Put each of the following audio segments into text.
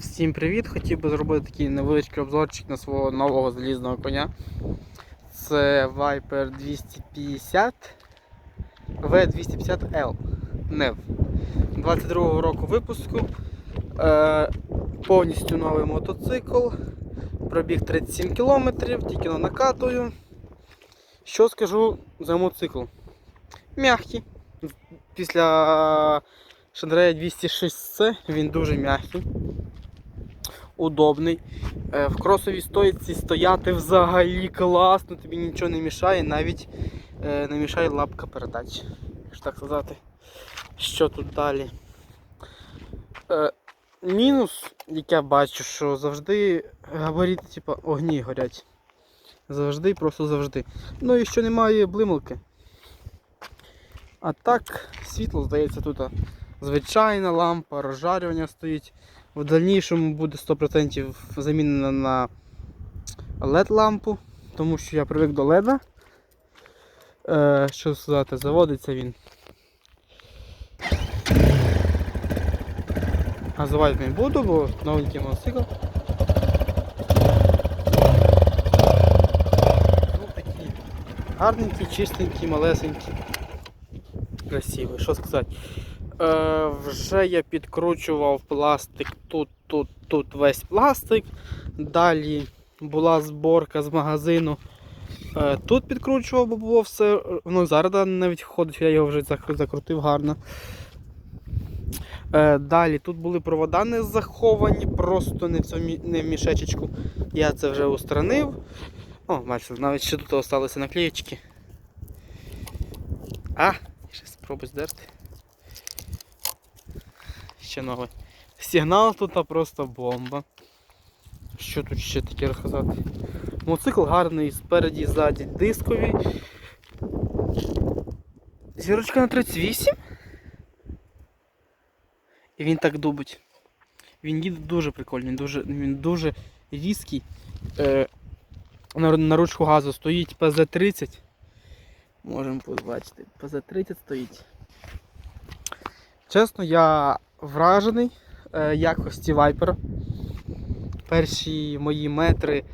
Всім привіт! Хотів би зробити такий невеличкий обзорчик на свого нового залізного коня. Це Viper 250 V250L NEV 22-го року випуску. Е, повністю новий мотоцикл. Пробіг 37 км, тільки на накатую. Що скажу за мотоцикл? Мягкий. Після Шандрея 206C він дуже м'який удобний. Е, В кросовій стоїці стояти взагалі класно, тобі нічого не мішає, навіть е, не мішає лапка передач. Якщо так сказати. Що тут далі? Е, Мінус, як я бачу, що завжди габаріти, типу, огні горять. Завжди, просто завжди. Ну і що немає блималки. А так, світло, здається, тут звичайна лампа, розжарювання стоїть. В дальнішому буде 100% замінена на LED-лампу, тому що я привик до LED. Е, що сказати, заводиться він. Називати не буду, бо новенький мотоцикл. Ну такі гарненький, чистенький, малесенький. Красивий, що сказати. Е, вже я підкручував пластик тут, тут, тут весь пластик. Далі була зборка з магазину. Е, тут підкручував, бо було все. Ну, зараз навіть ходить, я його вже закрутив гарно. Е, далі тут були провода не заховані, просто не в, цьому, не в мішечечку. Я це вже устранив. О, бачите, навіть ще тут залишилися наклеєчки. А, ще спробую здерти ще. Сигнал тут просто бомба. Що тут ще таке розказати? Мотоцикл гарний спереді ззаді дисковий. Зірочка на 38. І він так дубить. Він їде дуже прикольний, дуже, він дуже різкий. Е, на, на ручку газу стоїть ПЗ-30. Можемо побачити, ПЗ-30 стоїть. Чесно, я вражений е, якості вайпера. Перші мої метри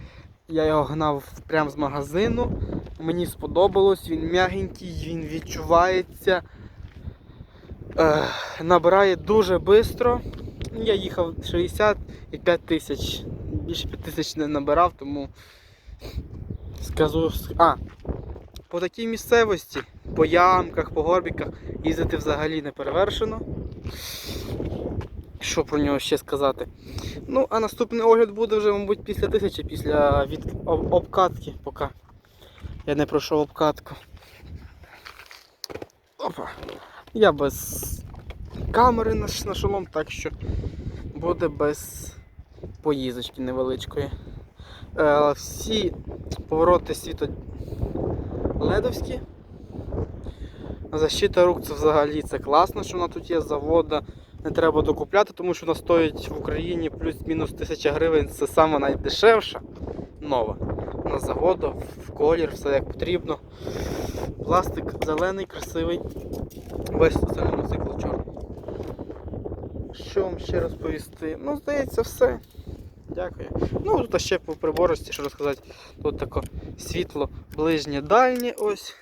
я його гнав прямо з магазину. Мені сподобалось, він м'ягенький, він відчувається. Е, набирає дуже швидко. Я їхав 60 і 5 тисяч. Більше 5 тисяч не набирав, тому скажу. А, по такій місцевості, по ямках, по горбіках їздити взагалі не перевершено. Що про нього ще сказати? Ну, а наступний огляд буде вже, мабуть, після тисячі, після від... обкатки, поки я не пройшов обкатку. Опа. Я без камери на, на шолом, так що буде без поїздочки невеличкої. Е, всі повороти світо ледовські. Защита рук це взагалі це класно, що вона тут є завода. Не треба докупляти, тому що вона стоїть в Україні плюс-мінус 1000 гривень. Це саме найдешевша нова. На заводу, в колір, все як потрібно. Пластик зелений, красивий. Весь це мотоцикл чорний. Що вам ще розповісти? Ну, здається, все. Дякую. Ну, тут ще по приборості, що розказати. Тут таке світло ближнє дальнє ось.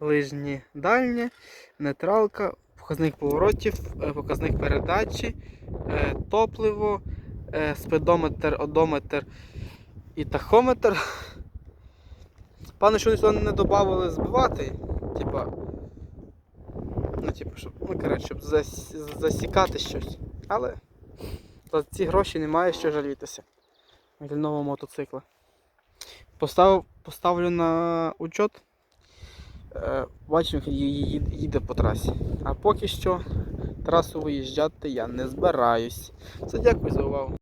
Ближнє дальнє, нейтралка, показник поворотів, е, показник передачі, е, топливо, е, спидометр, одометр і тахометр. Пане, що сюди не додавали збивати, типа. Ну, типу, щоб, ну, коротше, щоб зас- засікати щось. Але за ці гроші немає що жалітися від нового мотоцикла. Постав, поставлю на учет. Е, Бачимо, як ї- ї- їде по трасі. А поки що трасу виїжджати я не збираюсь. Все, дякую за увагу.